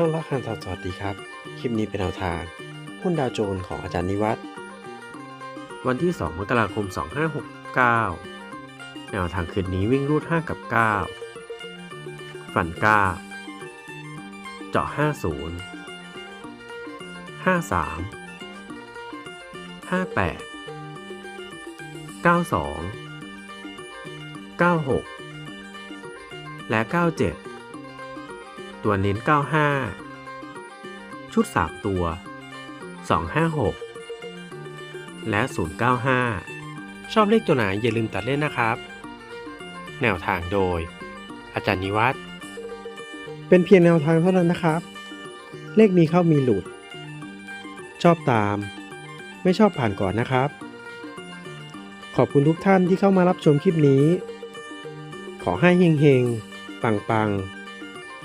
ช่องละคันสวัสดีครับ คลิปนี้เป็นแนวทาง หุ้นดาวโจนของอาจารย์นิวัฒน์วันที่ 2 มกราคม 2569 แนวทางคืนนี้วิ่งรูด 5 กับ 9 ฝัน 9 เจาะ 50 53 58 92 96 และ 97 ตัวเน้น 95 ชุด 3 ตัว 256 และ 095 ชอบเลขตัวไหนอย่าลืมตัดเล่นนะครับ แนวทางโดย อาจารย์นิวัฒน์เป็นเพียงแนวทางเท่านั้นนะครับ เลขมีเข้ามีหลุด ชอบตาม ไม่ชอบผ่านก่อนนะครับ ขอบคุณทุกท่านที่เข้ามารับชมคลิปนี้ ขอให้เฮงๆ ปังๆ